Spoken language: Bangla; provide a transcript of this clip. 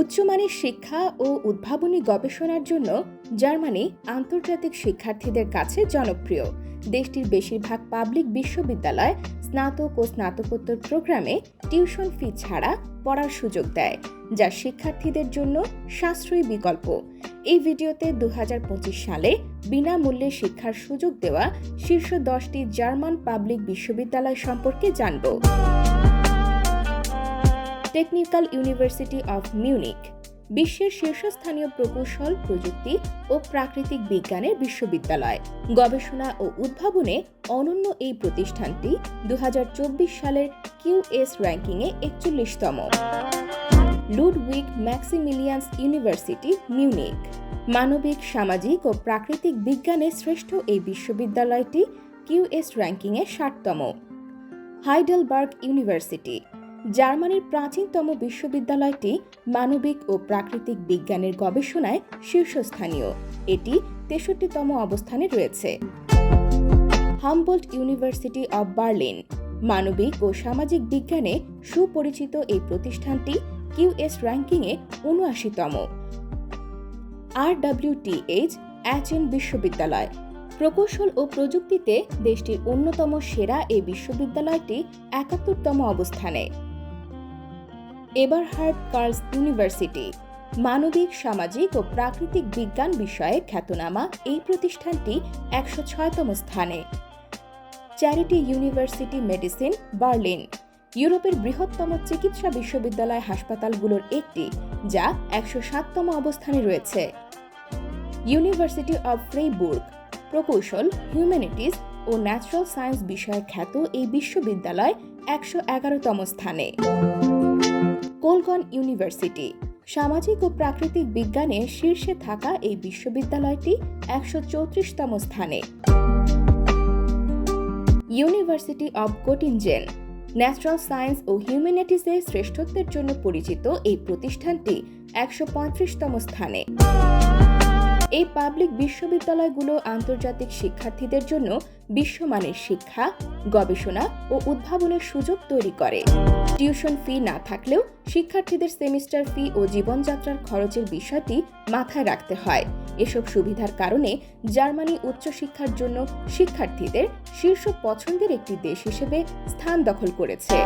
উচ্চমানের শিক্ষা ও উদ্ভাবনী গবেষণার জন্য জার্মানি আন্তর্জাতিক শিক্ষার্থীদের কাছে জনপ্রিয়। দেশটির বেশিরভাগ পাবলিক বিশ্ববিদ্যালয় স্নাতক ও স্নাতকোত্তর প্রোগ্রামে টিউশন ফি ছাড়া পড়ার সুযোগ দেয়, যা শিক্ষার্থীদের জন্য সাশ্রয়ী বিকল্প। এই ভিডিওতে দু হাজার পঁচিশ সালে বিনামূল্যে শিক্ষার সুযোগ দেওয়া শীর্ষ দশটি জার্মান পাবলিক বিশ্ববিদ্যালয় সম্পর্কে জানব। টেকনিক্যাল ইউনিভার্সিটি অফ মিউনিক বিশ্বের শীর্ষস্থানীয় প্রকৌশল, প্রযুক্তি ও প্রাকৃতিক বিজ্ঞানের বিশ্ববিদ্যালয়। গবেষণা ও উদ্ভাবনে অনন্য এই প্রতিষ্ঠানটি দু হাজার চব্বিশ সালের কিউএস র্যাঙ্কিংয়ে একচল্লিশতম। Ludwig Maximilians University, Munich. মানবিক, সামাজিক ও প্রাকৃতিক বিজ্ঞানে শ্রেষ্ঠ এই বিশ্ববিদ্যালয়টি কিউএস র্যাঙ্কিংয়ে ষাটতম। হাইডেলবার্গ ইউনিভার্সিটি জার্মানির প্রাচীনতম বিশ্ববিদ্যালয়টি মানবিক ও প্রাকৃতিক বিজ্ঞানের গবেষণায় শীর্ষস্থানীয়। এটি তেষট্টিতম অবস্থানে রয়েছে। হামবোল্ট ইউনিভার্সিটি অব বার্লিন, মানবিক ও সামাজিক বিজ্ঞানে সুপরিচিত এই প্রতিষ্ঠানটি কিউএস র্যাঙ্কিংয়ে উনআশিতম। আর ডাব্লিউটিএইচ অ্যাচেন বিশ্ববিদ্যালয় প্রকৌশল ও প্রযুক্তিতে দেশটির অন্যতম সেরা এই বিশ্ববিদ্যালয়টি একাত্তরতম অবস্থানে। এবারহার্ড কার্লস ইউনিভার্সিটি, মানবিক, সামাজিক ও প্রাকৃতিক বিজ্ঞান বিষয়ে খ্যাতনামা এই প্রতিষ্ঠানটি একশো ছয়তম স্থানে। চ্যারিটি ইউনিভার্সিটি মেডিসিন, বার্লিন, ইউরোপের বৃহত্তম চিকিৎসা বিশ্ববিদ্যালয় হাসপাতালগুলোর একটি, যা একশো সাততম অবস্থানে রয়েছে। ইউনিভার্সিটি অব ফ্রেইবুর্গ প্রকৌশল হিউম্যানিটিস ও ন্যাচারাল সায়েন্স বিষয়ে খ্যাত এই বিশ্ববিদ্যালয় একশো এগারোতম স্থানে। কোলগন ইউনিভার্সিটি, সামাজিক ও প্রাকৃতিক বিজ্ঞানে শীর্ষে থাকা এই বিশ্ববিদ্যালয়টি একশো চৌত্রিশতম স্থানে। University of Göttingen natural science ও হিউম্যানিটিসে শ্রেষ্ঠত্বের জন্য পরিচিত এই প্রতিষ্ঠানটি একশো পঁয়ত্রিশতম স্থানে। এই পাবলিক বিশ্ববিদ্যালয়গুলো আন্তর্জাতিক শিক্ষার্থীদের জন্য বিশ্বমানের শিক্ষা, গবেষণা ও উদ্ভাবনের সুযোগ তৈরি করে। টিউশন ফি না থাকলেও শিক্ষার্থীদের সেমিস্টার ফি ও জীবনযাত্রার খরচের বিষয়টি মাথায় রাখতে হয়। এসব সুবিধার কারণে জার্মানি উচ্চশিক্ষার জন্য শিক্ষার্থীদের শীর্ষ পছন্দের একটি দেশ হিসেবে স্থান দখল করেছে।